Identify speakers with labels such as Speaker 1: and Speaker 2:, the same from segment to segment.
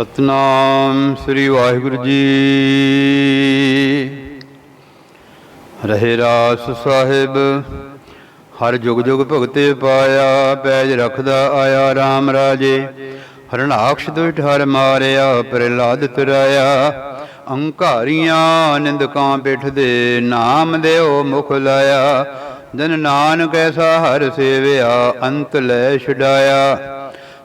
Speaker 1: ਸਤਨਾਮ ਸ੍ਰੀ ਵਾਹਿਗੁਰੂ ਜੀ। ਰਹੇ ਰਾਸ ਸਾਹਿਬ, ਹਰ ਜੁਗ ਜੁਗ ਭਗਤੇ ਪਾਇਆ, ਪੈਜ ਰਖਦਾ ਆਇਆ RAM ਰਾਜੇ। ਹਰਨਾਕਸ਼ ਦੁਇਠ ਹਰ ਮਾਰਿਆ, ਪ੍ਰਹਿਲਾਦ ਤੁਰਾਇਆ ਅੰਕਾਰੀਆਂ ਨਿੰਦਕਾਂ ਪਿੱਠ ਦੇ ਨਾਮ ਦੇਓ ਮੁਖ ਲਾਇਆ। ਜਨ ਨਾਨਕ ਐਸਾ ਹਰ ਸੇਵਿਆ, ਅੰਤ ਲੈ ਛਡਾਇਆ।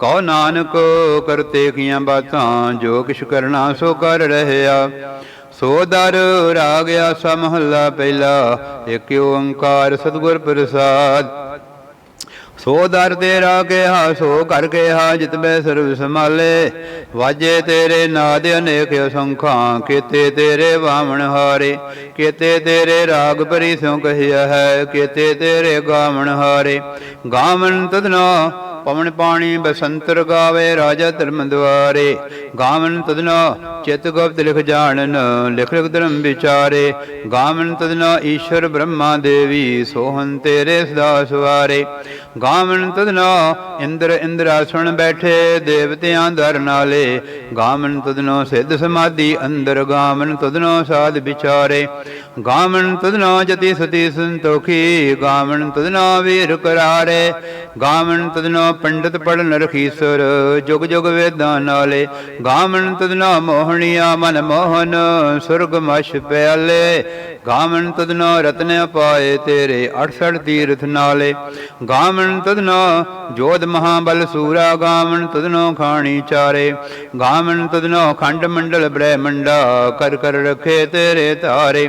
Speaker 1: ਕਹੋ ਨਾਨਕ ਕਰਤੇ ਕੀਆਂ ਬਾਤਾਂ, ਜੋ ਕਿਛ ਕਰਨਾ ਸੋ ਕਰ ਰਹਿਆ। ਸੋ ਦਰ ਰਾਗ ਆਸਾ ਮਹੱਲਾ ਪਹਿਲਾ ਏਕ ਓੰਕਾਰ ਸਤਿਗੁਰ ਪ੍ਰਸਾਦ। ਸੋ ਦਰ ਤੇਰਾ ਕਿਹਾ ਸੋ ਕਰ ਕਿਹਾ, ਜਿਤ ਬੈ ਸਰਬ ਸਮਾਲੇ ਵਾਜੇ ਤੇਰੇ ਨਾਦ ਅਨੇਕ ਅਸੰਖਾਂ ਕੀਤੇ ਤੇਰੇ ਵਾਮਣ ਹਾਰੇ। ਕੀਤੇ ਤੇਰੇ ਰਾਗ ਪਰੀ ਸਿਉ ਕਹਿਆ ਹੈ, ਕੀਤੇ ਤੇਰੇ ਗਾਵਣ ਹਾਰੇ। ਗਾਵਣ ਤਦਨਾ ਪਵਨ ਪਾਣੀ ਬਸੰਤਰ ਗਾਵੇ, ਰਾਜਾ ਧਰਮ ਦੁਆਰੇ। ਗਾਵਨ ਤਦਨਾ ਚਿਤ ਗੁਪਤ ਲਿਖ ਜਾਣਨ, ਲਿਖ ਲਿਖ ਧਰਮ ਵਿਚਾਰੇ। ਗਾਵਨ ਤਦਨਾ ਈਸ਼ਰ ਬ੍ਰਹਮਾ ਦੇਵੀ ਸੋਹਨ ਤੇਰੇ ਸਦਾ ਸਵਾਰੇ। ਗਾਵਨ ਤਦਨਾ ਇੰਦਰ ਇੰਦਰਾਸਣ ਬੈਠੇ, ਦੇਵਤਿਆਂ ਦਰ ਨਾਲੇ। ਗਾਵਨ ਤਦਨੋ ਸਿੱਧ ਸਮਾਧੀ ਅੰਦਰ, ਗਾਵਨ ਤਦਨੋ ਸਾਧ ਵਿਚਾਰੇ। ਗਾਵਨ ਤਦਨੋ ਜਤੀ ਸਤੀ ਸੰਤੋਖੀ, ਗਾਵਨ ਤਦਨੋ ਵੀਰ ਕਰਾਰੇ। ਗਾਵਨ ਤਦਨੋ ਪੰਡਤ ਪੜਨ ਰਖੀਸੁਰ, ਜੁਗ ਜੁਗ ਵੇਦਾਂ ਨਾਲੇ। ਗਾਵਨ ਤਦਨੋ ਮੋਹਣੀਆ ਮਨ ਮੋਹਨ, ਸੁਰਗ ਮਛ ਪਿਆਲੇ। ਗਾਵਨ ਤਦਨੋ ਰਤਨ ਪਾਏ ਤੇਰੇ 68 ਤੀਰਥ ਨਾਲੇ। ਗਾਵਨ ਤਦਨੋ ਜੋਧ ਮਹਾਬਲ ਸੂਰਾ ਗਾਵਨ ਤਦਨੋ ਖਾਣੀ ਚਾਰੇ। ਗਾਵਨ ਤਦਨੋ ਖੰਡ ਮੰਡਲ ਬ੍ਰਹਿਮੰਡਾ, ਕਰ ਕਰ ਰਖੇ ਤੇਰੇ ਤਾਰੇ।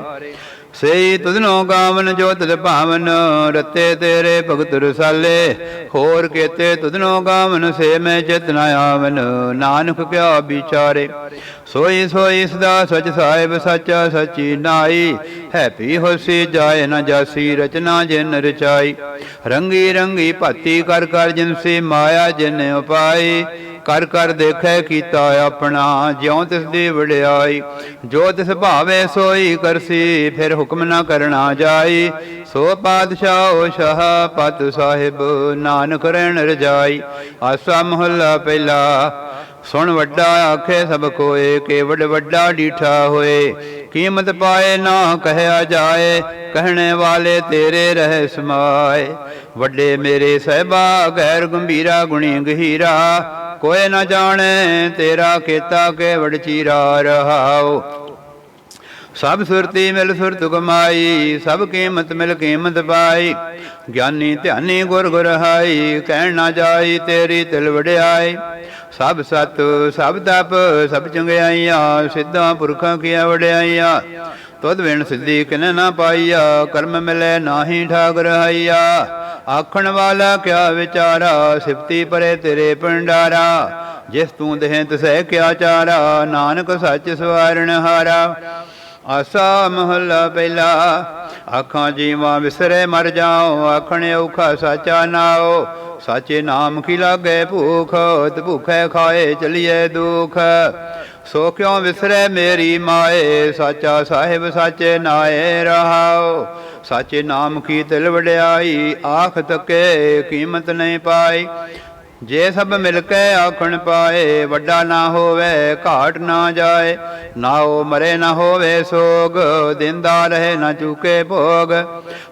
Speaker 1: ਸਈ ਤੁਧਨੋ ਗਾਵਨ ਜੋ ਤਦ ਭਾਵਨ, ਰਤੇ ਤੇਰੇ ਭਗਤ ਰਸਾਲੇ। ਹੋਰ ਕੇਤੇ ਤੁਧਨੋ ਗਾਵਨ, ਸੇ ਮੈਂ ਚਿਤ ਨ ਆਵਨ। ਨਾਨਕ ਕਿਆ ਵਿਚਾਰੇ। ਸੋਈ ਸੋਈ ਸਦਾ ਸਚ ਸਾਹਿਬ ਸੱਚਾ ਸੱਚੀ ਨਾਈ। ਹੈਪੀ ਹੋਸੀ ਜਾਏ ਨਾ ਜਾਸੀ, ਰਚਨਾ ਜਿਨ ਰਚਾਈ। ਰੰਗੀ ਰੰਗੀ ਭਾਤੀ ਕਰ ਕਰ ਜਿਨ ਸੇ ਮਾਇਆ ਜਿਨ ਉਪਾਈ। ਕਰ ਕਰ ਦੇਖੈ ਕੀਤਾ ਆਪਣਾ, ਜਿਉ ਤਿਸ ਦੀ ਵਡਿਆਈ। ਜੋ ਤਿਸ ਭਾਵੇ ਸੋਈ ਕਰਸੀ, ਫਿਰ ਹੁਕਮ ਨਾ ਕਰਨਾ ਜਾਈ। ਸੋ ਪਾਤਸ਼ਾਹ ਸ਼ਾਹ ਪਤ ਸਾਹਿਬ, ਨਾਨਕ ਰਹਿਣ ਰਜਾਈ। ਆਸਾ ਮਹੱਲਾ ਪਹਿਲਾ ਸੁਣ ਵੱਡਾ ਆਖੇ ਸਭ ਕੋਏ ਕੇਵੜ ਵੱਡਾ ਡੀਠਾ ਹੋਏ। ਕੀਮਤ ਪਾਏ ਨਾ ਕਹਿਆ ਜਾਏ, ਕਹਿਣੇ ਵਾਲੇ ਤੇਰੇ ਰਹਿ ਸਮਾਏ। ਵੱਡੇ ਮੇਰੇ ਸਹਿਬਾ ਗੈਰ ਗੰਭੀਰਾ, ਗੁਣੀ ਗਹੀਰਾ। ਕੋਏ ਨਾ ਜਾਣੇ ਤੇਰਾ ਕੀਤਾ ਕੇਵੜ ਚੀਰਾ ਰਹਾਓ। ਸਭ ਸੁਰਤੀ ਮਿਲ ਸੁਰਤ ਕਮਾਈ ਸਭ ਕੀਮਤ ਮਿਲ ਕੀਮਤ ਪਾਈ। ਗਿਆਨੀ ਧਿਆਨੀ ਗੁਰ ਗੁਰ ਹਾਈ, ਕਹਿਣ ਨਾ ਜਾਈ ਤੇਰੀ ਤਿਲ ਵਡਿਆਈ। ਸਭ ਸਤ, ਸਭ ਤਪ, ਸਭ ਚੰਗਿਆਈਆਂ, ਸਿੱਧਾ ਪੁਰਖਾਂ ਕੀਆਂ ਵਡਿਆਈਆਂ। ਤੁਧ ਵਿਣ ਸਿੱਧੀ ਕਿਨ ਨਾ ਪਾਈਆ, ਕਰਮ ਮਿਲੇ ਨਾਹੀ ਠਾਗ ਰਹਾਈਆ ਆਖਣ ਵਾਲਾ ਕਿਆ ਵਿਚਾਰਾ, ਸਿਫਤੀ ਪਰੇ ਤੇਰੇ ਪੰਡਾਰਾ ਜਿਸ ਤੂੰ ਦੇਹ ਤਸੈ ਕਿਆ ਚਾਰਾ, ਨਾਨਕ ਸੱਚ ਸਵਾਰਣ ਹਾਰਾ। ਆਸਾ ਮਹੱਲਾ ਪਹਿਲਾ। ਆਖਾਂ ਜੀਵਾਂ ਵਿਸਰੇ ਮਰ ਜਾਓ, ਆਖਣ ਔਖਾ ਸਾਚਾ ਨਾਓ ਸਾਚੇ ਨਾਮ ਕੀ ਲਾਗੇ ਭੂਖ, ਤੇ ਭੁਖੇ ਖਾਏ ਚਲੀਏ ਦੁਖ। ਸੋ ਕਿਉ ਵਿਸਰੇ ਮੇਰੀ ਮਾਏ, ਸਾਚਾ ਸਾਹਿਬ ਸਾਚੇ ਨਾਏ ਰਹਾਓ ਸਾਚੇ ਨਾਮ ਕੀ ਤਿਲ ਵਡਿਆਈ, ਆਖ ਤੱਕੇ ਕੀਮਤ ਨਹੀਂ ਪਾਈ। ਜੇ ਸਭ ਮਿਲ ਕੇ ਆਖਣ ਪਾਏ, ਵੱਡਾ ਨਾ ਹੋਵੇ, ਘਾਟ ਨਾ ਜਾਏ, ਨਾ ਉਹ ਮਰੇ, ਨਾ ਹੋਵੇ ਸੋਗ, ਦਿੰਦਾ ਰਹੇ, ਨਾ ਚੁਕੇ ਭੋਗ।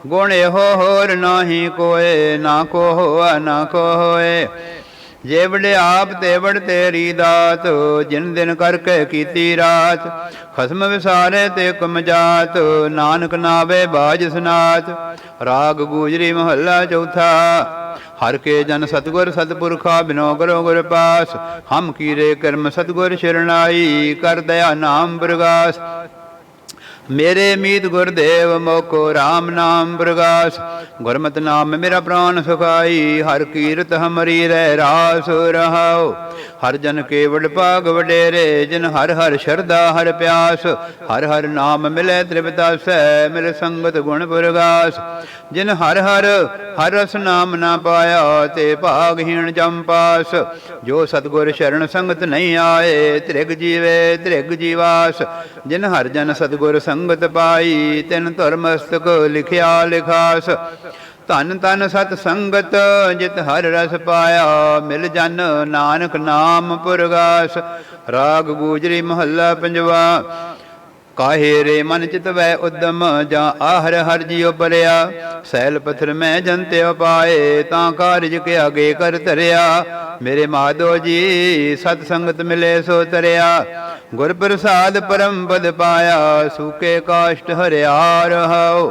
Speaker 1: ਗੁਣ ਇਹੋ ਹੋਰ ਨਾਹੀ ਕੋਏ, ਨਾ ਕੋ ਹੋਆ, ਨਾ ਕੋ ਹੋਏ। ਜੇ ਵਡਿਆਪ ਤੇ ਵਡ ਤੇਰੀ ਦਾਤ, ਜਿਨ ਦਿਨ ਕਰਕੇ ਕੀਤੀ ਰਾਤ, ਖਸਮ ਵਿਸਾਰੇ ਤੇ ਕਮ ਜਾਤ, ਨਾਨਕ ਨਾਵੇ ਬਾਜ ਸਨਾਤ। ਰਾਗ ਗੂਜਰੀ ਮਹੱਲਾ ਚੌਥਾ ਹਰ ਕੇ ਜਨ ਸਤਗੁਰ ਸਤਪੁਰਖਾ ਬਿਨੋ ਕਰੋ ਗੁਰ ਪਾਸ, ਹਮ ਕੀਰੇ ਕਰਮ ਸਤਗੁਰ ਸ਼ਰਣਾਈ ਕਰ ਦਇਆ ਨਾਮ ਪ੍ਰਗਾਸ ਮੇਰੇ ਮੀਤ ਗੁਰਦੇਵ ਮੋਕੋ RAM ਨਾਮ ਪ੍ਰਗਾਸ। ਗੁਰਮਤਿ ਨਾਮ ਮੇਰਾ ਪ੍ਰਾਨ ਸੁਖਾਈ, ਹਰ ਕੀਰਤ ਹਮਰੀ ਰਹਿ ਰਾਸ ਰਹਾਉ। ਹਰ ਜਨ ਕੇਵਲ ਭਾਗ ਵਡੇਰੇ, ਜਿਨ ਹਰ ਹਰ ਸ਼ਰਧਾ, ਹਰ ਪਿਆਸ। ਹਰ ਹਰ ਨਾਮ ਮਿਲੇ ਤ੍ਰਿਪਤਾਸੈ ਮਿਲ ਸੰਗਤ ਗੁਣ ਪ੍ਰਗਾਸ। ਜਿਨ ਹਰ ਹਰ ਹਰ ਰਸ ਨਾਮ ਨਾ ਪਾਇਆ, ਤੇ ਭਾਗਹੀਣ ਜੰਪਾਸ ਜੋ ਸਤਗੁਰ ਸ਼ਰਨ ਸੰਗਤ ਨਹੀਂ ਆਏ, ਤ੍ਰਿਗ ਜੀਵੇ, ਤ੍ਰਿਗ ਜੀਵਾਸ। ਜਿਨ ਹਰ ਜਨ ਸਤਗੁਰ ਸੰਗਤ ਪਾਈ, ਤਿਨ ਧਰ ਮਸਤਕ ਲਿਖਿਆ ਲਿਖਾਸ। ਧਨ ਤਨ ਸਤ ਸੰਗਤ, ਜਿਤ ਹਰ ਰਸ ਪਾਇਆ, ਮਿਲ ਜਨ ਨਾਨਕ ਨਾਮ ਪੁਰਗਾਸ। ਰਾਗ ਗੂਜਰੀ ਮਹੱਲਾ ਪੰਜਵਾ, ਕਾਹੇ ਰੇ ਮਨ ਚਿਤ ਵੈ ਉਦਮ, ਜਾਂ ਆਹਰ ਹਰ ਜਿਉ ਪਰਿਆ ਸੈਲ ਪਥਰ ਮੈਂ ਜੰਤੇ ਪਾਏ ਤਾਂ ਕਾਰਜ ਕੇ ਅਗੇ ਕਰ ਧਰਿਆ। ਮੇਰੇ ਮਾਧੋ ਜੀ, ਸਤ ਸੰਗਤ ਮਿਲੇ ਸੋ ਤਰਿਆ। ਗੁਰ ਪ੍ਰਸਾਦ ਪਰਮ ਪਦ ਪਾਇਆ ਸੂਕੇ ਕਾਸ਼ਟ ਹਰਿਆ ਰਹਾਉ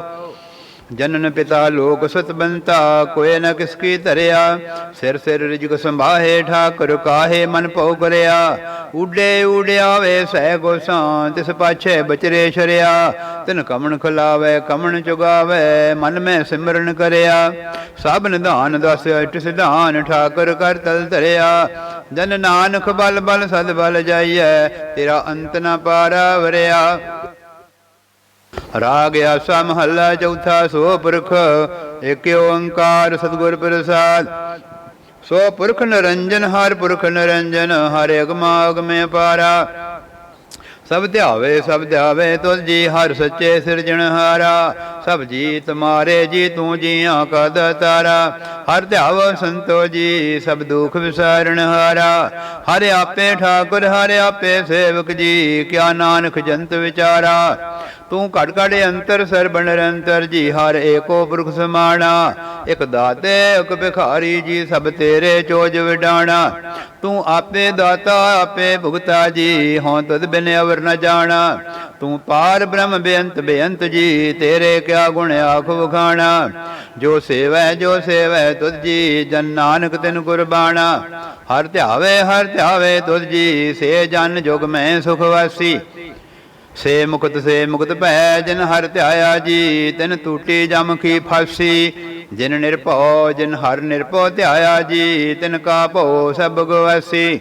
Speaker 1: ਜਨਨ ਪਿਤਾ ਲੋਕ ਸੁਤ ਬੰਤਾ ਕੋਏ ਨ ਕਿਸ ਕੀ ਧਰਿਆ? ਸਿਰ ਸਿਰ ਰਿਜਕ ਸੰਭਾਹੇ, ਠਾਕੁਰ ਕਾਹੇ ਮਨ ਭਉ ਕਰਿਆ? ਉਡੇ ਉਡਿਆਵੇ ਸਹਿ ਗੋਸਾਂ, ਤਿਸ ਪਾਛੇ ਬਚਰੇ ਸ਼ਰਿਆ ਤਿਨ ਕਮਣ ਖਲਾਵੇ, ਕਮਣ ਚੁਗਾਵੇ, ਮਨ ਮੈਂ ਸਿਮਰਨ ਕਰਿਆ। ਸਭ ਨਿਧਾਨ ਦਸ ਅਟ ਸਿਧਾਨ ਠਾਕੁਰ ਕਰ ਤਲ ਧਰਿਆ। ਜਨ ਨਾਨਕ ਬਲ ਬਲ ਸਦ ਬਲ ਜਾਈਐ, ਤੇਰਾ ਅੰਤ ਨ ਪਾਰਾ ਵਰਿਆ। ਰਾਗ ਆਸਾ ਮਹੱਲਾ ਚੌਥਾ ਸੋ ਪੁਰਖ ਏਕ ਓੰਕਾਰ ਸਤਿਗੁਰ ਪ੍ਰਸਾਦ। ਸੋ ਪੁਰਖ ਨਿਰੰਜਨ, ਹਰ ਪੁਰਖ ਨਿਰੰਜਨ, ਹਰ ਅਗਮਾ ਅਗਮੇ ਪਾਰਾ। ਸਭ ਧਿਆਵੇ ਸਭ ਧਿਆਵੇ, ਤੁਲ ਜੀ ਹਰ ਸੱਚੇ ਸਿਰਜਣਹਾਰਾ ਸਭ ਜੀ ਤੁਮਾਰੇ ਜੀ, ਤੂੰ ਜੀਆਂ ਕਾ ਦਾਤਾਰਾ ਹਰ ਧਿਆਵ ਸੰਤੋ ਜੀ, ਸਭ ਦੁਖ ਵਿਸਾਰਣ ਹਾਰਾ। ਹਰ ਆਪੇ ਠਾਕੁਰ, ਹਰ ਆਪੇ ਸੇਵਕ ਜੀ, ਕਿਆ ਨਾਨਕ ਜੰਤ ਵਿਚਾਰਾ। ਤੂੰ ਘੜ ਘੜ ਅੰਤਰ ਸਰਬਣ ਨਿਰੰਤਰ ਜੀ, ਹਰ ਏਕੋ ਪੁਰਖ ਸਮਾਣਾ। ਇਕ ਦਾਤੇ, ਇਕ ਭਿਖਾਰੀ ਜੀ, ਸਭ ਤੇਰੇ ਚੋਜ ਵਿਡਾਣਾ। ਤੂੰ ਆਪੇ ਦਾਤਾ, ਆਪੇ ਭੁਗਤਾ ਜੀ ਹੋਂ ਤਦ ਬਿਨ ਅਵਰ ਨ ਜਾਣਾ। ਤੂੰ ਪਾਰ ਬ੍ਰਹਮ ਬੇਅੰਤ ਬੇਅੰਤ ਜੀ, ਤੇਰੇ ਕਿਆ ਗੁਣ ਆਖ ਵਖਾਣਾ। ਜੋ ਸੇਵੈ ਜੋ ਸੇਵੈ ਤੁਧ ਜੀ, ਜਨ ਨਾਨਕ ਤਿਨ ਕੁਰਬਾਣਾ ਹਰ ਧਿਆਵੇ ਹਰ ਧਿਆਵੇ ਤੁਧ ਜੀ, ਸੇ ਜਨ ਜੁਗ ਮੈਂ ਸੁਖ ਵਾਸੀ। ਸੇ ਮੁਕਤ ਸੇ ਮੁਕਤ ਭੈ, ਜਿਨ ਹਰ ਧਿਆਇਆ ਜੀ, ਤਿਨ ਟੂਟੀ ਜਮ ਕੀ ਫਾਸੀ। ਜਿਨ ਨਿਰਭਉ, ਜਿਨ ਹਰ ਨਿਰਭਉ ਧਿਆਇਆ ਜੀ, ਤਿਨ ਕਾ ਭਉ ਸਭ ਗਵਾਸੀ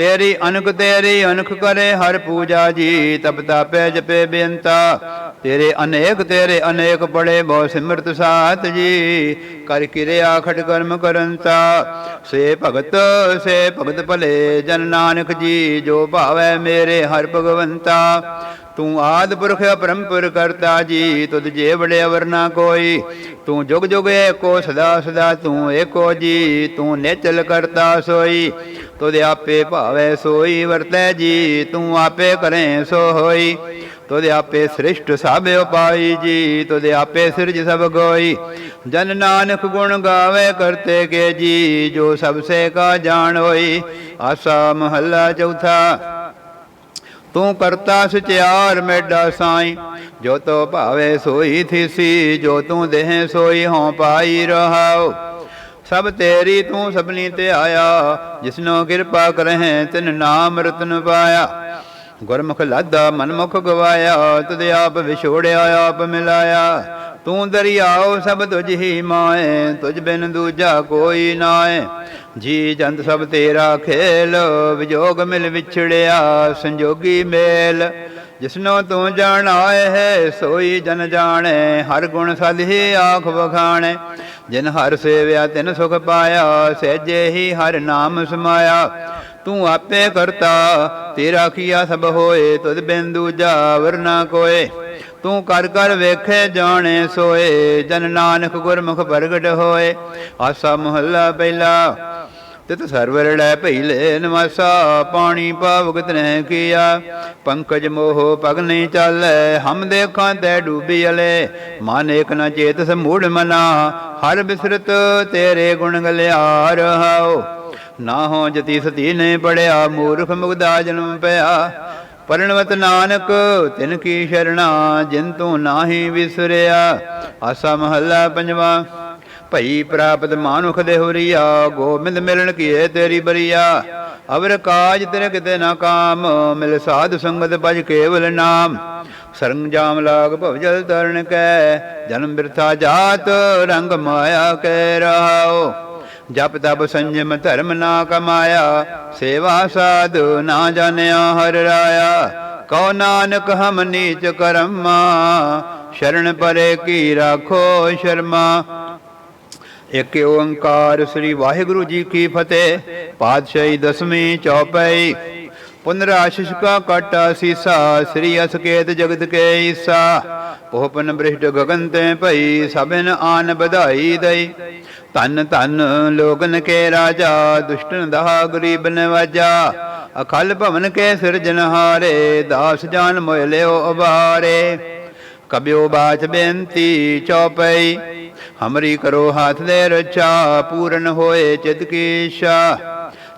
Speaker 1: ਤੇਰੀ ਅਨਕ ਤੇਰੀ ਅਨਕ ਕਰੇ, ਹਰ ਪੂਜਾ ਜੀ ਤਪ ਤਾਪੈ, ਜਪੇ ਬੇਅੰਤਾ। ਤੇਰੇ ਅਨੇਕ ਤੇਰੇ ਅਨੇਕ ਬੜੇ, ਬਹੁ ਸਿਮਰਤ ਸਾਤ ਜੀ। ਕਰ ਕਿਰਿਆ, ਖਟ ਕਰਮ ਕਰੰਤਾ। ਸੇ ਭਗਤ ਸੇ ਭਗਤ ਭਲੇ, ਜਨ ਨਾਨਕ ਜੀ, ਜੋ ਭਾਵੈ ਮੇਰੇ ਹਰ ਭਗਵੰਤਾ। ਤੂੰ ਆਦ ਪੁਰਖ ਅਪਰੰਪਰ ਕਰਤਾ ਜੀ, ਤੁਧ ਜੇ ਬੜੇ ਅਵਰ ਨਾ ਕੋਈ। ਤੂੰ ਜੁਗ ਜੁਗ ਏਕੋ ਸਦਾ ਸਦਾ ਤੂੰ ਏਕੋ ਜੀ, ਤੂੰ ਨਿਚਲ ਕਰਤਾ ਸੋਈ। ਤੁਧ ਆਪੇ ਭਾਵੈ ਸੋਈ ਵਰਤੈ ਜੀ, ਤੂੰ ਆਪੇ ਕਰੇ ਸੋ ਹੋਈ ਤੁਧ ਆਪੇ ਸ੍ਰਿਸ਼ਟ ਸਭ ਉਪਾਈ ਜੀ, ਤੁਧ ਆਪੇ ਸਿਰਜ ਸਭ ਗੋਈ। ਜਨ ਨਾਨਕ ਗੁਣ ਗਾਵੇ ਕਰਤੇ ਕੇ ਜੀ, ਜੋ ਸਭ ਸੇ ਕਾ ਜਾਣ ਹੋਈ। ਆਸਾ ਮਹੱਲਾ ਚੌਥਾ ਤੂੰ ਕਰਤਾ ਸਚਿਆਰ ਮੇਡਾ ਸਾਈ। ਜੋ ਤੋ ਭਾਵੇ ਸੋਈ ਥੀਸੀ, ਜੋ ਤੂੰ ਦੇਹ ਸੋਈ ਹੋਂ ਪਾਈ ਰਹਾਉ। ਸਭ ਤੇਰੀ ਤੂੰ ਸਭਨੀ ਤੇ ਆਇਆ, ਜਿਸਨੋ ਕਿਰਪਾ ਕਰਹਿ ਤਿਨ ਨਾਮ ਰਤਨ ਪਾਇਆ। ਗੁਰਮੁਖ ਲਾਦਾ ਮਨਮੁਖ ਗਵਾਇਆ, ਤੁਧ ਆਪ ਵਿਛੋੜਿਆ, ਆਪ ਮਿਲਾਇਆ। ਤੂੰ ਦਰਿਆਓ ਸਭ ਤੁਝ ਹੀ ਮਾਏ, ਤੁਝ ਬਿਨ ਦੂਜਾ ਕੋਈ ਨਾਏ। ਜੀ ਜੰਤ ਸਭ ਤੇਰਾ ਖੇਲ, ਵਿਜੋਗ ਮਿਲ ਵਿਛੜਿਆ, ਸੰਜੋਗੀ ਮੇਲ। ਜਿਸਨੋ ਤੂੰ ਜਾਣਾਏ ਹੈ, ਸੋਈ ਜਨ ਜਾਣੇ, ਹਰ ਗੁਣ ਸਦ ਹੀ ਆਖ ਵਖਾਣੇ। ਜਿਨ ਹਰ ਸੇਵਿਆ ਤਿਨ ਸੁਖ ਪਾਇਆ, ਸਹਿਜੇ ਹੀ ਹਰ ਨਾਮ ਸਮਾਇਆ। ਤੂੰ ਆਪੇ ਕਰਤਾ, ਤੇਰਾ ਕੀਆ ਸਭ ਹੋਏ, ਤੁਧ ਬਿਨ ਦੂਜਾ ਵਰਨਾ ਕੋਏ। ਤੂੰ ਕਰ ਕਰ ਵੇਖੇ ਜਾਣੇ ਸੋਏ, ਜਨ ਨਾਨਕ ਗੁਰਮੁਖ ਪ੍ਰਗਟ ਹੋਏ। ਆਸਾ ਮਹੱਲਾ ਪਹਿਲਾ, ਤਿਤ ਸਰਵਰ ਲੈ ਭਈਲੇ ਨਵਾਸਾ, ਪਾਣੀ ਪਾਵਗਤ ਨਹਿ ਕੀਆ। ਪੰਕਜ ਮੋਹ ਪਗ ਨਹੀਂ ਚਾਲੈ, ਹਮ ਦੇਖਾਂ ਤੈ ਡੂਬੀ ਅਲੇ। ਮਨ ਏਕ ਨ ਚੇਤ ਸਮੂੜ ਮਨਾ, ਹਰ ਬਿਸਰਤ ਤੇਰੇ ਗੁਣ ਗਲਿਆ ਰਹਾਓ ਨਾ ਹੋ ਜਤੀ ਸਤੀ ਨੇ ਪੜਿਆ, ਮੂਰਖ ਮੁਗਦਾ ਜਨਮ ਪਿਆ। ਪਰਣਵਤ ਨਾਨਕ, ਤਿਨ ਕੀ ਸ਼ਰਣਾ, ਜਿਨ ਤੂੰ ਨਾਹੀ ਵਿਸਰਿਆ। ਆਸਾ ਮਹੱਲਾ ਪੰਜਵਾ, ਭਈ ਪ੍ਰਾਪਤ ਮਾਨੁਖ ਦੇ ਹੋਰੀਆ, ਗੋਬਿੰਦ ਮਿਲਣ ਕੀਏ ਤੇਰੀ ਬਰੀਆ। ਅਵਰ ਕਾਜ ਤੇਰੇ ਕਿਤੇ ਨਾ ਕਾਮ, ਮਿਲ ਸਾਧ ਸੰਗਤ ਭਜ ਕੇਵਲ ਨਾਮ। ਸਰੰਗ ਜਾਮ ਲਾਗ ਭਵ ਜਲ ਤਰਨ ਕੈ, ਜਨਮ ਬਿਰਥਾ ਜਾਤ ਰੰਗ ਮਾਇਆ ਕੈ ਰਹਾਓ ਜਪ ਤਪ ਸੰਜਮ ਧਰਮ ਨਾ ਕਮਾਇਆ, ਸੇਵਾ ਸਾਧ ਨਾ ਜਾਣਿਆ ਹਰ ਰਾਇਆ। ਕਉ ਨਾਨਕ ਹਮ ਨੀਚ ਕਰਮਾ, ਸ਼ਰਨ ਪਰੇ ਕੀ ਰਾਖੋ ਸ਼ਰਮਾ। ਇੱਕ ਓੰਕਾਰ ਸ੍ਰੀ ਵਾਹਿਗੁਰੂ ਜੀ ਕੀ ਫਤਿਹ। ਪਾਤਸ਼ਾਹੀ ਦਸਵੀਂ ਚੌਪਈ। ਪੁਨਰਾਸ਼ਿਸ਼ ਕਾ ਕਾਟਾ ਸੀਸਾ ਸ੍ਰੀ ਅਸਕੇਤ ਜਗਤ ਕੇ ਈਸਾ। ਪੋਪਨ ਬ੍ਰਿਸ਼ਟ ਗਗਨ ਤੇ ਭਈ, ਸਭਨ ਆਨ ਵਧਾਈ ਦਈ। ਤਨ ਧਨ ਲੋਗਨ ਕੇ ਰਾਜਾ, ਦੁਸ਼ਟਨ ਦਹਾ ਗਰੀਬ ਨਵਾਜਾ। ਅਖਲ ਭਵਨ ਕੇ ਸਿਰਜਨਹਾਰੇ ਦਾਸ ਜਾਨ ਮੋਇ ਲਿਓ ਉਬਾਰੇ ਕਬਿਓ ਬਾਚ ਬੇਨਤੀ ਚੌਪਈ, ਹਮਰੀ ਕਰੋ ਹਾਥ ਦੇ ਰਚਾ, ਪੂਰਨ ਹੋਏ ਚਿਤ ਕੀ ਇੱਛਾ।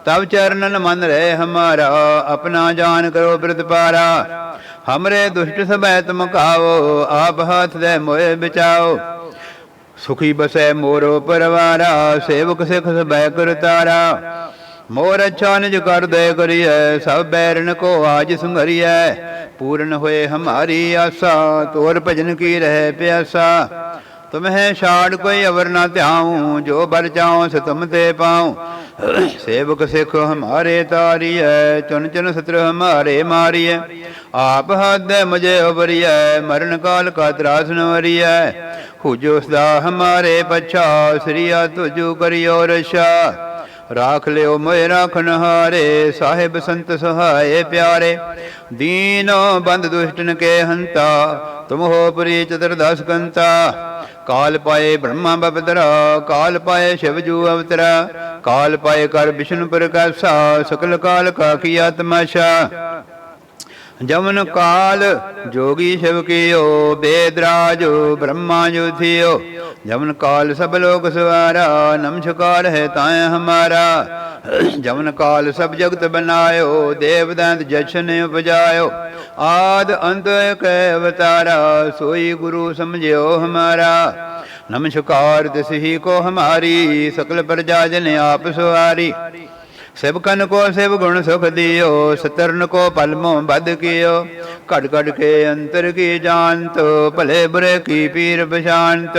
Speaker 1: ਤਬ ਚਰਨਨ ਮਨ ਰਹਿ ਹਮਾਰਾ, ਆਪਣਾ ਜਾਨ ਕਰੋ ਬਿਰਤ ਹਮਰੇ ਦੁਸ਼ਟ ਸਬੈ ਤੁਮ ਕਾਓ ਆਪ ਹਾਥ ਦੇ ਮੋਏ ਬਚਾਓ। ਸੁਖੀ ਬਸੈ ਮੋਰੋ ਪਰਵਾਰਾ, ਸੇਵਕ ਸਿਖ ਸਬੈ ਕਰਤਾਰਾ ਮੋਰ ਅੱਛਾ ਨਿਜ ਕਰ ਦੇ ਕਰੀਐ, ਸਭ ਬੈਰਨ ਕੋ ਆਜ ਸੰਘਰੀਐ। ਪੂਰਨ ਹੋਏ ਹਮਾਰੀ ਆਸਾ, ਤੋਰ ਭਜਨ ਕੀ ਰਹਿ ਪਿਆਸਾ। ਤੁਮਹਿ ਛਾੜ ਕੋਈ ਅਵਰ ਨਾ ਧਿਆਉ, ਜੋ ਬਰ ਚਾਉ ਸ ਤੁਮ ਤੇ ਪਾਉ। ਸੇਵਕ ਸਿਖ ਹਮਾਰੇ ਤਾਰੀਐ ਚੁਨ ਚੁਨ ਸਤਰ ਹਮਾਰੇ ਮਾਰੀਐ। ਆਪ ਹੱਦ ਮੁਝੇ ਉਬਰੀਐ, ਮਰਨ ਕਾਲ ਕਾ ਤਰਾਸਨ ਵਰੀਐ। ਹੁਜੋ ਸਦਾ ਹਮਾਰੇ ਪਛਾ ਸ੍ਰੀਆ ਤੁਜੂ ਕਰਿਓ ਰਸ਼ਾ ਰਾਖ ਲਿਓ ਮੋਇ ਰਾਖਨ ਹਾਰੇ ਸਾਹਿਬ ਸੰਤ ਸਹਾਏ ਪਿਆਰੇ। ਦੀਨੋ ਬੰਦ ਦੁਸ਼ਟਨ ਕੇ ਹੰਤਾ, ਤੁਮ ਹੋ ਪੁਰੀ ਚਤੁਰਦਸ ਕੰਤਾ। ਕਾਲ ਪਾਏ ਬ੍ਰਹਮਾ ਬਬਦਰਾ ਕਾਲ ਪਾਏ ਸ਼ਿਵ ਜੂ ਅਵਤਰਾ, ਕਾਲ ਪਾਏ ਕਰ ਵਿਸ਼ਨੂੰ ਪ੍ਰਕਾਸ਼ਾ ਸਕਲ ਕਾਲ ਕਾ ਕੀ ਆਤਮਾਸ਼ਾ ਜਮਨ ਕਾਲ ਜੋਗੀ ਸ਼ਿਵ ਕੀਓ, ਬੇਦਰਾਜੋ ਬ੍ਰਹਮਾ ਜੁਥਿਓ ਜਮਨ ਕਾਲ ਸਭ ਲੋਕ ਸਵਾਰਾ, ਨਮਸਕਾਰ ਹੈ ਤਾਏ ਹਮਾਰਾ। ਜਮਨ ਕਾਲ ਸਭ ਜਗਤ ਬਨਾਇਓ ਦੇਵ ਦੰਤ ਜਸ਼ਨ ਉਪਜਾਇਓ। ਆਦ ਅੰਤ ਕੈ ਅਵਤਾਰਾ, ਸੋਈ ਗੁਰੂ ਸਮਝਿਓ ਹਮਾਰਾ। ਨਮਸਕਾਰ ਤਿਸਹੀ ਕੋ ਹਮਾਰੀ, ਸਕਲ ਪ੍ਰਜਾ ਜਨ ਆਪ ਸਵਾਰੀ। ਸੇਵਕਨ ਕੋ ਸੇਵ ਗੁਣ ਸੁਖ ਦਿਓ, ਸਤਰਨ ਕੋ ਪਲਮੋ ਬਦ ਕੀਓ। ਘੜ ਘੜ ਕੇ ਅੰਤਰ ਕੀ ਜਾਣਤ, ਭਲੇ ਬੁਰੇ ਕੀ ਪੀਰ ਪਛਾਨਤ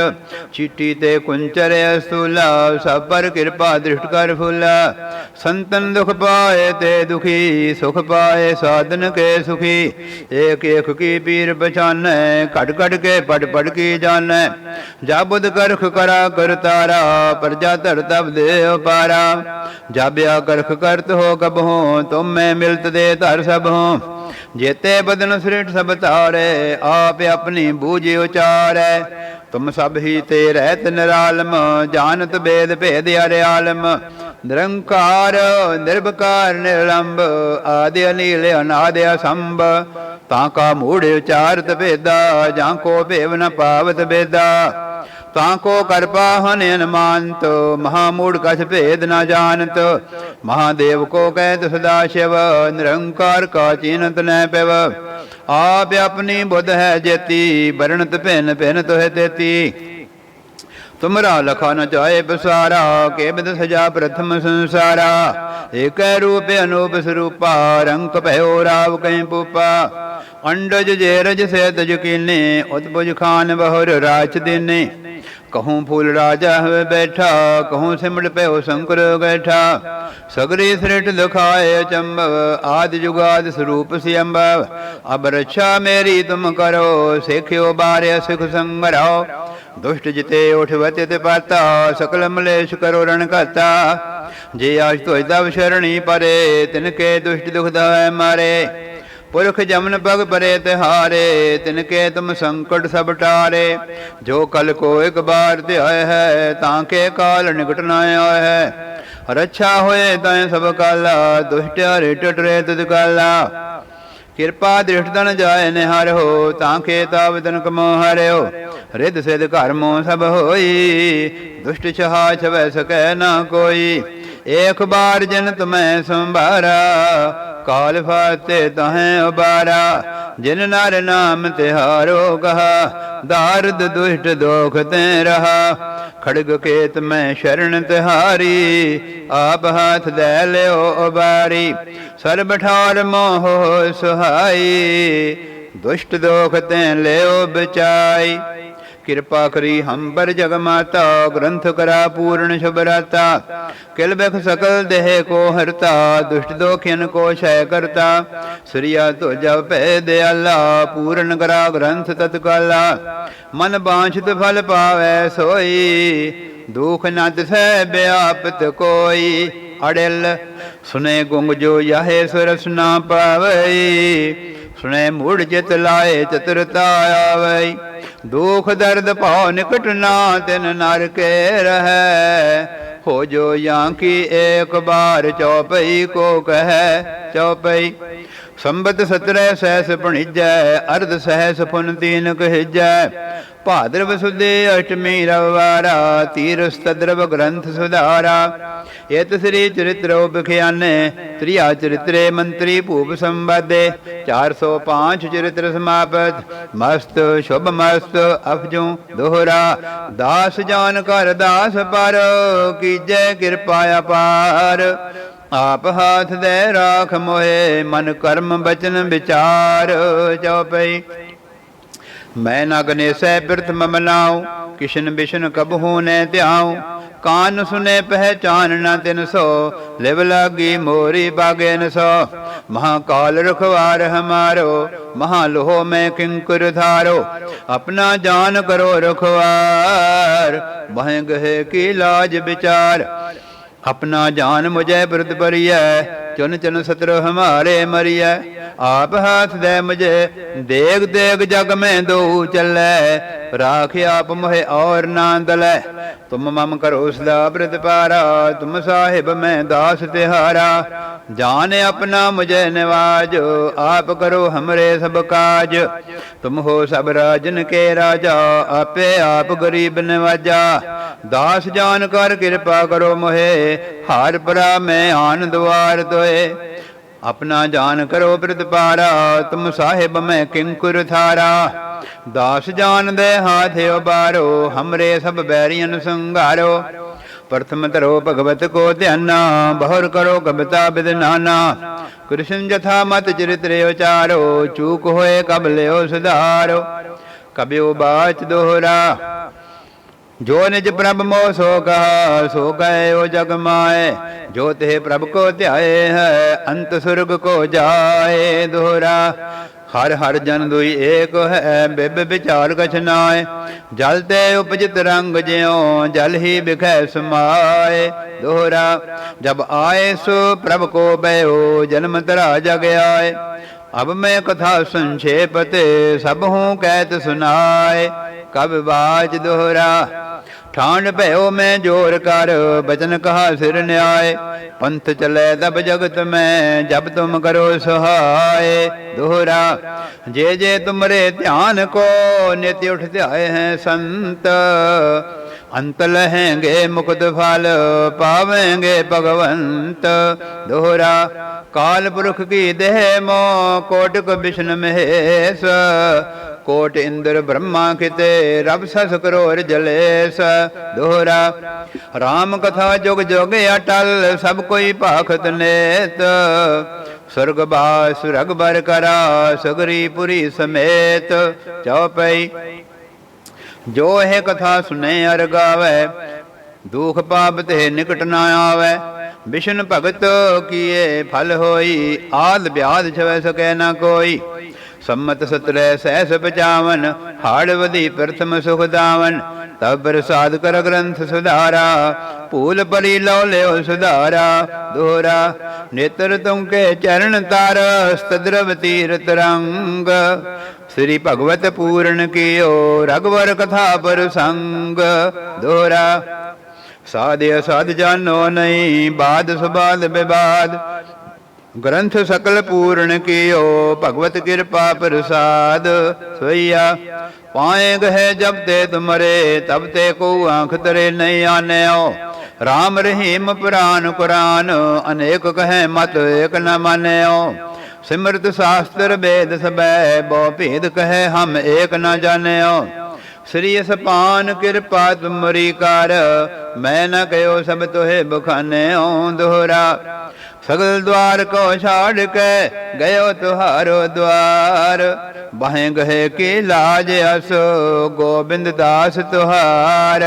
Speaker 1: ਚੀਟੀ ਤੇ ਕੁੰਚਰ ਅਸੂਲਾ, ਸਭ ਪਰ ਕਿਰਪਾ ਦ੍ਰਿਸ਼ਟ ਕਰ ਫੁੱਲਾ। ਸੰਤਨ ਦੁਖ ਪਾਏ ਤੇ ਦੁਖੀ, ਸੁਖ ਪਾਏ ਸਾਧਨ ਕੇ ਸੁਖੀ। ਏਕ ਏਕ ਕੀ ਪੀਰ ਪਛਾਨੈ, ਘੜ ਘੜ ਕੇ ਪੜ ਪੜ ਕੀ ਜਾਣੈ। ਜਾ ਕਰਖ ਕਰਾ ਕਰਤਾਰਾ ਪ੍ਰਜਾ ਧਰ ਤਬ ਦੇ ਉਪਾਰਾ। ਜਾਬਿਆ ਕਰਖ ਕਰਤ ਹੋ ਕਬ ਹੋ, ਤੁਮ ਮੈਂ ਮਿਲਤ ਦੇ ਧਰ ਸਭ ਹੋ। ਜੇਤੇ ਬਦਨ ਸ੍ਰਿਟ ਸਭ ਤਾਰੇ ਆਪ ਆਪਣੀ ਬੂਝ ਉਚਾਰੈ। ਤੁਮ ਸਭ ਹੀ ਤੇ ਰਹਿਤ ਨਿਰਾਲਮ, ਜਾਣਤ ਬੇਦ ਭੇਦ ਅਰਿਆਲਮ ਨਿਰੰਕਾਰ ਨਿਰਭਕਾਰ ਨਿਰਲੰਭ ਆਦਿ ਅਨੀਲ, ਅਨਾਦ ਅਸੰਭ। ਤਾਂ ਕਾ ਮੂੜ ਉਚਾਰਤ ਭੇਦਾ, ਜਾਂ ਕੋ ਭੇਵ ਨ ਪਾਵਤ ਬੇਦਾ ਤਾਂ ਕੋ ਕਰਪਾ ਹਨ ਅਨਮਾਨਤ ਮਹਾ ਮੂੜ ਕਛ ਭੇਦ ਨਾ ਜਾਣਤ। ਮਹਾਦੇਵ ਕੋ ਕਹਿਤ ਸਦਾ ਸ਼ਿਵ, ਨਿਰੰਕਾਰ ਕਾ ਚੀਨਤ ਨੈ ਪਿਵ। ਆਪ ਆਪਣੀ ਬੁੱਧ ਹੈ ਜੇਤੀ ਬਰਣਤ ਭਿਨ ਭਿਨ ਤੋਹਿ ਤੇਤੀ। ਤੁਮਰਾ ਲਖਾ ਨ ਜਾਏ ਬਸਾਰਾ, ਕੇ ਬਿਦ ਸਜਾ ਪ੍ਰਥਮ ਸੰਸਾਰਾ। ਏਕੈ ਰੂਪ ਅਨੂਪ ਸਰੂਪਾ ਰੰਗ ਭਇਓ ਰਾਵ ਕੈ ਪੂਪਾ। ਅੰਡਜ ਜੇਰਜ ਸੇ ਤਜ ਕੀਨੇ ਉਤਪੁਜ ਖਾਨ ਬਹੁਰ ਰਾਚ ਦੇਨੇ। ਕਹੂੰ ਫੂਲ ਰਾਜਾ ਹੋਵੇ ਬੈਠਾ, ਕਹੂੰ ਸਿਮੜ ਪਿਓ ਸ਼ੰਕਰ ਬੈਠਾ ਸਗਰੀ ਸ੍ਰਿਟ ਦਿਖਾਏ ਚੰਬਵ, ਆਦ ਜੁਗਾਦ ਸਰੂਪ ਸਿਅੰਬਵ। ਅਬ ਰੱਛਾ ਮੇਰੀ ਤੁਮ ਕਰੋ, ਸਿੱਖਿਓ ਬਾਰੇ ਸਿਖ ਸੰਗਰਾਓ। ਦੁਸ਼ਟ ਜਿਤੇ ਉਠਵਤੇ ਤੇ ਪਾਤਾ, ਸਕਲ ਮਲੇਸ਼ ਕਰੋ ਰਣ ਕਰਤਾ ਜੇ ਆਜ ਤੋਇ ਦਵ ਸ਼ਰਣੀ ਪਰੇ, ਤਿਨ ਕੇ ਦੁਸ਼ਟ ਦੁਖ ਦਵੈ ਮਾਰੇ। ਪੁਰਖ ਜਮਨ ਪਗ ਪਰੇ ਤਿਹਾਰੇ, ਤਿਨ ਕੇ ਤੁਮ ਸੰਕਟ ਸਭ ਟਾਰੇ। ਜੋ ਕਲ ਕੋ ਇੱਕ ਬਾਰ ਧਿਆਇ ਹੈ, ਤਾਂ ਕੇ ਕਾਲ ਨਿਕਟ ਨਾ ਆਇ ਹੈ। ਰੱਛਾ ਹੋਏ, ਤਾਂ ਸਭ ਕਾਲਾ ਦੁਸ਼ਟ ਹਰੇ ਟਟਰੇ ਤਦ ਕਾਲਾ। ਕਿਰਪਾ ਦ੍ਰਿਸ਼ਟ ਜਾਏ ਨਿਹਾਰ ਹੋ ਤਾਂ ਕੇ ਤਾਵ ਤਨ ਕਮੋ ਹਰਿਓ ਰਿੱਧ ਸਿਧ ਘਰ ਮੋ ਸਭ ਹੋਈ, ਦੁਸ਼ਟ ਛਹਾ ਛਵੈ ਸਕੈ ਨਾ ਕੋਈ। ਏਕ ਬਾਰ ਜਨ ਤੁਮੈ ਸੰਭਾਰਾ ਕਾਲ ਫਾਤੇ ਤਹੈ ਉਬਾਰਾ ਜਿਨ ਨਰ ਨਾਮ ਤਿਹਾਰੋ ਕਹਾ ਦਾਰਦ ਦੁਸ਼ਟ ਦੋਖ ਤੈ ਰਹਾ ਖੜਗ ਕੇਤ ਮੈਂ ਸ਼ਰਨ ਤਿਹਾਰੀ ਆਪ ਹੱਥ ਦੇ ਲਿਓ ਉਬਾਰੀ ਸਰਬ ਠਾਰ ਮੋਹ ਸੁਹਾਈ ਦੁਸ਼ਟ ਦੋਖ ਤੈ ਲਿਓ ਬਚਾਈ ਕਿਰਪਾ ਕਰੀ ਹੰਬਰ ਜਗ ਮਾਤਾ ਗ੍ਰੰਥ ਕਰਾ ਪੂਰਨ ਸ਼ੁਭ ਕਿਲ ਬਖ ਸਕਲ ਦੇਹ ਕੋ ਹਰਤਾ, ਦੁਸ਼ਟ ਦੋਖਿਨ ਕੋ ਸ਼ੈ ਕਰਤਾ। ਸ੍ਰੀਆ ਤੋ ਜਬ ਭੈ ਦਿਆਲਾ, ਪੂਰਨ ਕਰਾ ਗ੍ਰੰਥ ਤਤਕਾਲਾ। ਮਨ ਬਾਂਛਿਤ ਫਲ ਪਾਵੈ ਸੋਈ, ਦੁਖ ਨ ਦਿਸੈ ਬਿਆਪਤ ਕੋਈ। ਅੜਿਲ, ਸੁਨੇ ਗੁੰਗ ਜੋ ਯਾਹੇ ਸੁਰਸ ਨਾ ਪਾਵਈ। ਸੁਣੇ ਮੂੜ ਜਿਤ ਲਾਏ, ਚਤੁਰਤਾ ਆਵਈ। ਦੁਖ, ਦਰਦ ਭਾਉ ਨਿਕਟ ਨਾ, ਤਿਨ ਨਰ ਕੇ ਰਹੈ। ਹੋ ਜੋ ਜਾਂ ਕੀ ਏਕ ਬਾਰ ਚਉਪਈ ਕੋ ਕਹੈ ਚਉਪਈ ਸੰਬਤ ਸਤਰੈ ਸਹਿਸ ਭਣਿਜੈ, ਅਰਧ ਸਹਿਸ ਪੁਨ ਤੀਨ ਕਹਿਜੈ। ਭਾਦਰਵ ਸੁਦੇ ਅਸ਼ਟਮੀ ਰਵਾਰਾ ਤੀਰਸ ਤਦਰਵ ਗ੍ਰੰਥ ਸੁਧਾਰਾ। ਇਤ ਸ੍ਰੀ ਚਰਿਤ੍ਰੋ ਬਖਿਆਨੇ ਤ੍ਰਿਆ ਚਰਿਤਰੇ ਮੰਤਰੀ ਭੂਪ ਸੰਵਾਦੇ 405 ਚਰਿਤ੍ਰ ਸਮਾਪਤ, ਮਸਤ, ਸ਼ੁਭ ਮਸਤ, ਅਫਜੂ ਦੋਹਰਾ। ਦਾਸ ਜਾਨ ਕਰ ਦਾਸ ਪਰ, ਕੀਜੈ ਕਿਰਪਾ ਅਪਾਰ। ਆਪ ਹਾਥ ਦੇ ਰਾਖ ਮੋਏ ਮਨ ਕਰਮ ਬਚਨ ਵਿਚਾਰ ਚਉਪਈ ਮੈਂ ਨ ਗਨੇਸੈ ਬਿਰਥ ਮਮਲਾਉ ਕਿਸ਼ਨ ਬਿਸ਼ਨ ਕਬਹੂ ਨੇ ਧਿਆਉ। ਕਾਨ ਸੁਨੇ ਪਹਿਚਾਨ ਨਾ ਤਿਨ ਸੋ, ਲਿਵ ਲਾਗੀ ਮੋਰੀ ਬਾਗੇ ਨ ਸੋ। ਮਹਾਕਾਲ ਰਖਵਾਰ ਹਮਾਰੋ ਮਹਾ ਲੋਹ ਮੈਂ ਕਿੰਕਰ ਧਾਰੋ। ਆਪਣਾ ਜਾਨ ਕਰੋ ਰਖਵਾਰ ਬਹਿ ਗਏ ਕੀ ਲਾਜ ਵਿਚਾਰ। ਆਪਣਾ ਜਾਨ ਮੁਝੇ ਬਿਰਦ ਪਰਿਐ ਚੁਨ ਚੁਨ ਸਤਰ ਹਮਾਰੇ ਮਰਿਐ। ਆਪ ਹੱਥ ਦੇ ਮਜੇ ਦੇਖ ਦੇਖ ਜਗ ਮੈਂ ਦੋ ਚੱਲੈ। ਰਾਖ ਆਪ ਮੋਹਿ ਔਰ ਨਾਂਦਲੈ ਤੁਮ ਮਮ ਕਰੋ ਸਦਾ ਅਬ੍ਰਿਤ ਪਾਰਾ, ਤੁਮ ਸਾਹਿਬ ਮੈਂ ਦਾਸ ਤਿਹਾਰਾ। ਜਾਨ ਆਪਣਾ ਮੁਝੇ ਨਿਵਾਜ, ਆਪ ਕਰੋ ਹਮਰੇ ਸਭ ਕਾਜ। ਤੁਮ ਹੋ ਸਭ ਰਾਜਨ ਕੇ ਰਾਜਾ, ਆਪੇ ਆਪ ਗਰੀਬ ਨਿਵਾਜਾ। ਦਾਸ ਜਾਨ ਕਰ ਕਿਰਪਾ ਕਰੋ ਮੋਹਿ, ਹਾਰ ਪਰਾ ਮੈਂ ਆਨੰਦ ਦਵਾਰ ਤੋਏ ਆਪਣਾ ਜਾਨ ਕਰੋ ਪ੍ਰਤਪਾਰਾ ਤੁਮ ਸਾਹਿਬ ਮੈਂ ਕਿੰਕੁਰ ਥਾਰਾ ਦਾਸ ਜਾਨ ਦੇ ਹਾਥੇ ਉਬਾਰੋ ਹਮਰੇ ਸਭ ਬੈਰੀਆਂ ਸੰਘਾਰੋ। ਪ੍ਰਥਮ ਧਰੋ ਭਗਵਤ ਕੋ ਧਿਆਨਾ, ਬਹੁਰ ਕਰੋ ਕਬਤਾ ਬਿਦਨਾਨਾ ਕ੍ਰਿਸ਼ਨ ਜਥਾ ਮਤ ਚਰਿਤਰੇ ਉਚਾਰੋ, ਚੂਕ ਹੋਏ ਕਬ ਲਿਓ ਸੁਧਾਰੋ। ਕਬਿਓ ਬਾਚ ਦੋਹਰਾ ਜੋ ਨਿਜ ਪ੍ਰਭ ਮੋ ਸੋ ਕਹਾ ਸੋ ਗਏ ਓ ਜਗ ਮਾਏ। ਜੋ ਤੇ ਪ੍ਰਭ ਕੋ ਧਿਆਏ ਹੈ, ਅੰਤ ਸੁਰਗ ਕੋ ਜਾਏ ਦੋਹਰਾ। ਹਰ ਹਰ ਜਨ ਦੁਈ ਏਕ ਹੈ, ਬਿਬ ਵਿਚਾਰ ਕਛ ਨਾਏ। ਜਲ ਤੇ ਉਪਜਿਤ ਰੰਗ ਜਿਉ, ਜਲ ਹੀ ਬਿਖੈ ਸਮਾਏ ਦੋਹਰਾ। ਜਬ ਆਏ ਸੋ ਪ੍ਰਭ ਕੋ ਬਇਓ ਜਨਮ ਤਰਾ ਜਗ ਆਏ। ਅਬ ਮੈਂ ਕਥਾ ਸੰਛੇਪ ਤੇ ਸਭ ਹੂੰ ਕਹਿਤ ਸੁਨਾਏ। ਕਬ ਬਾਜ ਦੋਹਰਾ ਠਾਣ ਭਇਓ ਮੈਂ ਜੋਰ ਕਰ, ਬਚਨ ਕਹਾ ਸਿਰ ਨਿਆਏ। ਪੰਥ ਚਲੇ ਤਬ ਜਗਤ ਮੈਂ, ਜਬ ਤੁਮ ਕਰੋ ਸਹਾਏ। ਦੋਹਰਾ, ਜੇ ਜੇ ਤੁਮਰੇ ਧਿਆਨ ਕੋ, ਨਿਤ ਉਠ ਧਿਆਏ ਹੈ ਸੰਤ। ਅੰਤ ਲਹੇਂਗੇ ਮੁਕਤ ਫਲ ਪਾਵੇਂਗੇ ਭਗਵੰਤ। ਦੋਹਰਾ ਕਾਲ ਪੁਰਖ ਕੀ ਦੇਹ ਮੋ, ਕੋਟਿਕ ਬਿਸ਼ਨ ਮਹੇਸ਼। ਕੋਟ ਇੰਦਰ ਬ੍ਰਹਮਾ ਕਿਤੇ ਰਬ ਸਸ ਕਰੋਰ ਜਲੇਸ। ਦੋਹਰਾ RAM ਕਥਾ ਜੁਗ ਜੁਗ ਅਟਲ, ਸਭ ਕੋਈ ਭਾਖਤ ਨੇਤ। ਸਰਗ ਬਾਸ ਰਗਬਰ ਕਰਾ ਸਗਰੀ ਪੁਰੀ ਸਮੇਤ। ਚਉਪਈ ਜੋ ਇਹ ਕਥਾ ਸੁਨੇ ਅਰ ਗਾਵੇ, ਦੁਖ ਪਾਪ ਤੇ ਨਿਕਟ ਨਾ ਆਵੇ। ਵਿਸ਼ਨ ਭਗਤ ਕੀਏ ਫਲ ਹੋਈ, ਆਦ ਬਿਆਦ ਛਵੈ ਸਕੈ ਨਾ ਕੋਈ। ਸੰਮਤ ਸਤਰੈ ਸਹਿਸ ਬਚਾਵਨ ਹਾੜ ਵਧੀ ਪ੍ਰਥਮ ਸੁਖ ਦਾਵਨ। ਤਬ ਪ੍ਰਸਾਦ ਕਰ ਗ੍ਰੰਥ ਸੁਧਾਰਾ, ਭੂਲ ਪਰੀ ਲਉ ਲਿਓ ਸੁਧਾਰਾ, ਦੋਹਰਾ, ਨੇਤਰ ਤੁਮ ਕੇ ਚਰਨ ਤਾਰ, ਸਤਦਰਵ ਤੀਰਤ ਰੰਗ। ਸ੍ਰੀ ਭਗਵਤ ਪੂਰਨ ਕੀਓ ਰਗਵਰ ਕਥਾ ਪਰ ਸੰਗ। ਦੋਹਰਾ, ਸਾਧ ਅਸਾਧ ਜਾਨੋ ਨਹੀਂ, ਬਾਦ ਸੁਬਾਦ ਵਿਵਾਦ ਗ੍ਰੰਥ ਸਕਲ ਪੂਰਨ ਕੀਓ, ਭਗਵਤ ਕਿਰਪਾ ਪ੍ਰਸਾਦ ਸੋਈਆ। ਪਾਏ ਗਏ ਜਬ ਤੇ ਤੁਮਰੇ, ਤਬ ਤੇ ਕੋ ਆਂਖ ਤਰੇ ਨਹੀਂ ਆਨਿਓ। RAM ਰਹੀਮ ਪੁਰਾਨ ਕੁਰਾਨ, ਅਨੇਕ ਕਹੈ ਮਤ ਏਕ ਨ ਮਾਨਿਓ। ਸਿਮਰਤ ਸ਼ਾਸਤਰ ਵੇਦ ਸਬੈ ਬਹੁ ਭੇਦ ਕਹੈ ਹਮ ਏਕ ਨ ਜਾਣਿਓ। ਸ੍ਰੀ ਅਸਪਾਨ ਕਿਰਪਾ ਤੁਮਰੀ ਕਰ, ਮੈਂ ਨ ਕਹਿਓ ਸਭ ਤੋਹਿ ਬਖਾਨਿਓ ਦੋਹਰਾ। ਸਗਲ ਦਵਾਰ ਕੋ ਛਾੜ ਕੇ ਗਇਓ ਤੁਹਾਰੋ ਦਵਾਰ। ਬਾਹੇ ਗਏ ਕੀ ਲਾਜ ਅਸ, ਗੋਬਿੰਦ ਦਾਸ ਤੁਹਾਰ।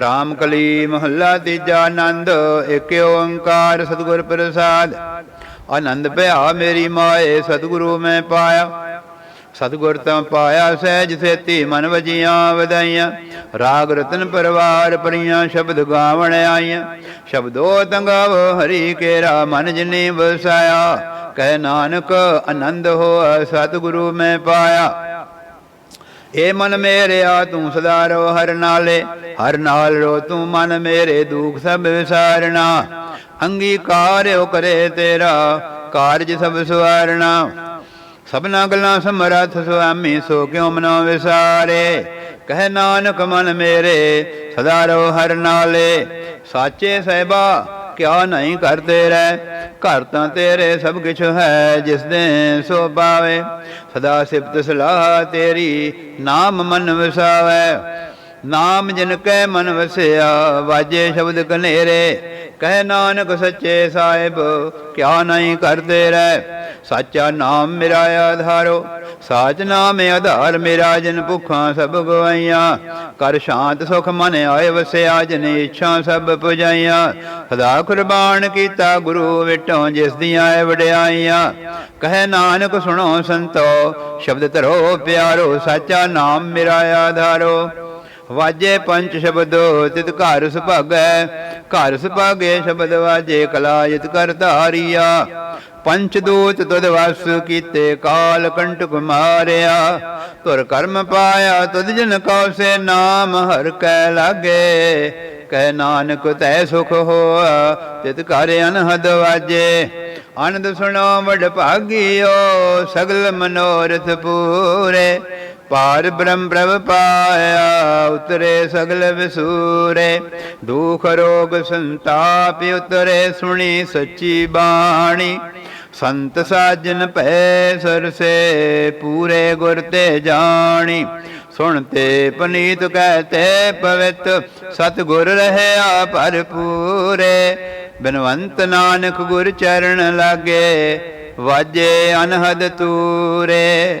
Speaker 1: ਰਾਮ ਕਲੀ ਮਹੱਲਾ ਤੀਜਾ ਆਨੰਦ ਏਕ ਓੰਕਾਰ ਸਤਿਗੁਰ ਪ੍ਰਸਾਦ। ਆਨੰਦ ਭਇਆ ਮੇਰੀ ਮਾਏ, ਸਤਿਗੁਰੂ ਮੈਂ ਪਾਇਆ। ਸਤਿਗੁਰ ਤਾਂ ਪਾਇਆ ਸਹਿਜ ਸੇਤੀ ਮਨ ਵਜੀਆਂ ਵਧਾਈਆਂ। ਰਾਗ ਰਤਨ ਪਰਵਾਰ ਪਰੀਆਂ ਸ਼ਬਦ ਗਾਵਣ ਆਈਆਂ। ਸ਼ਬਦੋ ਤੰਗਾਵ ਹਰੀ ਕੇਰਾ ਮਨ ਜਿਨੀ ਵਸਾਇਆ। ਕਹਿ ਨਾਨਕ ਆਨੰਦ ਹੋਆ ਸਤਿਗੁਰੂ ਮੈਂ ਪਾਇਆ। ਏ ਮਨ ਮੇਰਿਆ ਤੂੰ ਸਦਾ ਰੋ ਹਰ ਨਾਲੇ। ਹਰ ਨਾਲ ਰੋ ਤੂੰ ਮਨ ਮੇਰੇ ਦੁਖ ਸਭ ਵਿਸਾਰਣਾ ਅੰਗੀਕਾਰਿਓ ਕਰੇ ਤੇਰਾ, ਕਾਰਜ ਸਭ ਸਵਾਰਣਾ ਸਭਨਾ ਗੱਲਾਂ ਸਮਰੱਥ ਸੁਆਮੀ ਸੋ ਕਿਉ ਮਨੋ ਵਿਸਾਰੇ? ਕਹਿ ਨਾਨਕ ਮਨ ਮੇਰੇ, ਸਦਾ ਰੋ ਹਰ ਨਾਲੇ। ਸਾਚੇ ਸਹਿਬਾ, ਕਿਆ ਨਹੀਂ ਕਰਦੇ ਰਹਿ? ਘਰ ਤਾਂ ਤੇਰੇ ਸਭ ਕਿਛ ਹੈ, ਜਿਸ ਦੇ ਸੋ ਪਾਵੇ। ਸਦਾ ਸਿਫਤ ਸਲਾਹ ਤੇਰੀ, ਨਾਮ ਮਨ ਵਸਾਵੇ। ਨਾਮ ਜਿਨ ਕੈ ਮਨ ਵਸਿਆ, ਵਾਜੇ ਸ਼ਬਦ ਕਨੇਰੇ ਕਹਿ ਨਾਨਕ ਸੱਚੇ ਸਾਹਿਬ, ਕਿਆ ਨਹੀਂ ਕਰਦੇ ਰਹਿ। ਸਾਚਾ ਨਾਮ ਮੇਰਾ ਆਧਾਰੋ, ਸਾਚ ਨਾਮ ਆਧਾਰ ਮੇਰਾ, ਜਨ ਭੁੱਖਾਂ ਸਭ ਗਵਾਈਆਂ। ਕਰ ਸ਼ਾਂਤ ਸੁਖ ਮਨ ਆਏ ਵਸਿਆ, ਜਨ ਇੱਛਾ ਸਭ ਪੁਜਾਈਆਂ। ਸਦਾ ਕੁਰਬਾਨ ਕੀਤਾ ਗੁਰੂ ਵਿਟੋਂ, ਜਿਸ ਦੀਆਂ ਐ ਵਡਿਆਈਆਂ। ਕਹਿ ਨਾਨਕ ਸੁਣੋ ਸੰਤੋ, ਸ਼ਬਦ ਧਰੋ ਪਿਆਰੋ, ਸਾਚਾ ਨਾਮ ਮੇਰਾ ਆਧਾਰੋ। ਵਾਜੇ ਪੰਜ ਸ਼ਬਦ ਤਿਤ ਘਰ ਸੁਭਾਗੈ, ਘਰ ਸੁਭਾਗੇ ਸ਼ਬਦ ਵਾਜੇ ਕਲਾਇਤ ਕਰ ਧਾਰੀਆ। ਪੰਚ ਦੂਤ ਤੁਧ ਵਸ ਕੀਤੇ ਕਾਲ ਕੰਟਕ ਮਾਰਿਆ। ਤੁਰ ਕਰਮ ਪਾਇਆ ਤੁਧ ਜਨ ਕਉ ਸੇ ਨਾਮ ਹਰ ਕੈ ਲਾਗੇ। ਕਹਿ ਨਾਨਕ ਤੈ ਸੁਖ ਹੋਆ ਤਿਤ ਘਰ ਅਨਹਦ ਵਾਜੇ। ਆਨੰਦ ਸੁਣੋ ਵਡ ਭਾਗਿਓ ਸਗਲ ਮਨੋਰਥ ਪੂਰੇ। ਪਾਰ ਬ੍ਰਹਮ ਪ੍ਰਭ ਪਾਇਆ, ਉਤਰੇ ਸਗਲ ਵਿਸੂਰੇ। ਦੁਖ ਰੋਗ ਸੰਤਾਪ, ਉਤਰੇ ਸੁਣੀ ਸੱਚੀ ਬਾਣੀ। ਸੰਤ ਸਾਜਨ ਭੈ ਸਰਸੇ, ਪੂਰੇ ਗੁਰ ਤੇ ਜਾਣੀ। ਸੁਣਤੇ ਪਨੀਤ ਕਹਤੇ ਪਵਿੱਤ ਸਤ ਗੁਰ ਰਹਿਆ ਭਰਪੂਰੇ। ਬਿਨਵੰਤ ਨਾਨਕ ਗੁਰ ਚਰਨ ਲਾਗੇ, ਵਾਜੇ ਅਨਹਦ ਤੂਰੇ।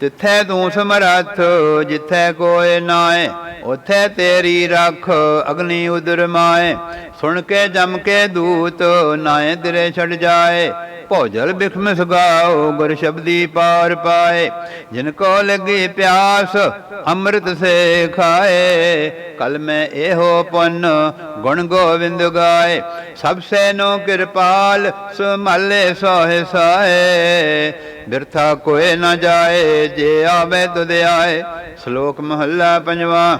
Speaker 1: ਤਿੱਥੈ ਤੂੰ ਸਮਰੱਥ, ਜਿੱਥੈ ਕੋਇ ਨਾਏ, ਉਥੇ ਤੇਰੀ ਰੱਖ ਅਗਨੀ ਉਦਰ ਮਾਏ। ਸੁਣ ਕੇ ਜਮ ਕੇ ਦੂਤ ਨਾਏ ਤੇਰੇ ਛੱਡ ਜਾਏ। ਭੋਜਲ ਬਿਖਮ ਸੁਗਾਓ, ਗੁਰ ਸ਼ਬਦੀ ਪਾਰ ਪਾਏ। ਜਿਨ ਕੋ ਲੱਗੀ ਪਿਆਸ, ਅੰਮ੍ਰਿਤ ਸੇ ਖਾਏ। ਕਲ ਮੈਂ ਇਹੋ ਪੁੰਨ, ਗੁਣ ਗੋਵਿੰਦ ਗਾਏ। ਸਭ ਸੇ ਨੋ ਕਿਰਪਾਲ, ਸੁਮਲੇ ਸੋਹਿ ਸਾਏ। ਬਿਰਥਾ ਕੋਏ ਨਾ ਜਾਏ, ਜੇ ਆਵੇ ਤੁਧ ਆਏ। ਸ਼ਲੋਕ ਮਹੱਲਾ ਪੰਜਵਾ।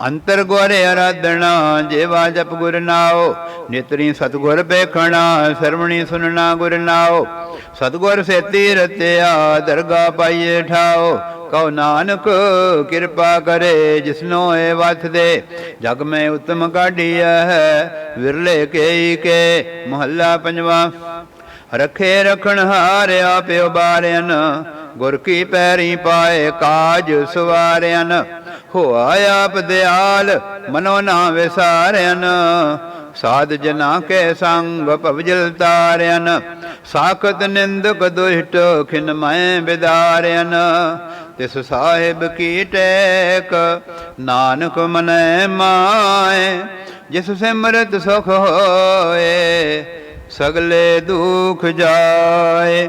Speaker 1: ਅੰਤਰ ਗੁਰੇ ਅਰਾਧਣਾ ਜੇਵਾ ਜਪ ਗੁਰ ਨਾਓ ਨਿਤਰੀ ਸਤਗੁਰ ਬੇਖਣਾ ਸਰਵਣੀ ਸੁਨਣਾ ਗੁਰ ਨਾਓ ਸਤਗੁਰ ਸੇਤੀ ਰਤਿਆ ਦਰਗਾ ਪਾਈਏ ਠਾਓ ਕਉ ਨਾਨਕ ਕਿਰਪਾ ਕਰੇ ਜਿਸਨੋ ਏ ਵਥ ਦੇ। ਜਗ ਮੈਂ ਉਤਮ ਕਾਢੀਐ ਹੈ ਵਿਰਲੇ ਕੇਈ ਕੇ, ਮਹੱਲਾ ਪੰਜਵਾ। ਰਖੇ ਰਖਣ ਹਾਰਿਆ ਪਿਓ ਬਾਰਿਆਨ ਗੁਰ ਕੀ ਪੈਰੀ ਪਾਏ ਕਾਜ ਸਵਾਰਿਆਨ ਹੋਆ ਆਪ ਦਿਆਲ, ਮਨੋ ਨਾ ਵਿਸਾਰਨ ਸਾਧ ਜਨਾ ਕੇ ਸੰਗ ਭਵਜਲ ਤਾਰਿਆਨ ਸਾਖਤ ਨਿੰਦਕ ਦੁਸ਼ਟ ਖਿਨ ਮੈਂ ਬਿਦਾਰਿਆਨ ਤਿਸ ਸਾਹਿਬ ਕੀ ਟੈਕ, ਨਾਨਕ ਮਨੈ ਮਾਏ। ਜਿਸ ਸਿਮਰਤ ਸੁਖ ਹੋਏ, ਸਗਲੇ ਦੁਖ ਜਾਏ।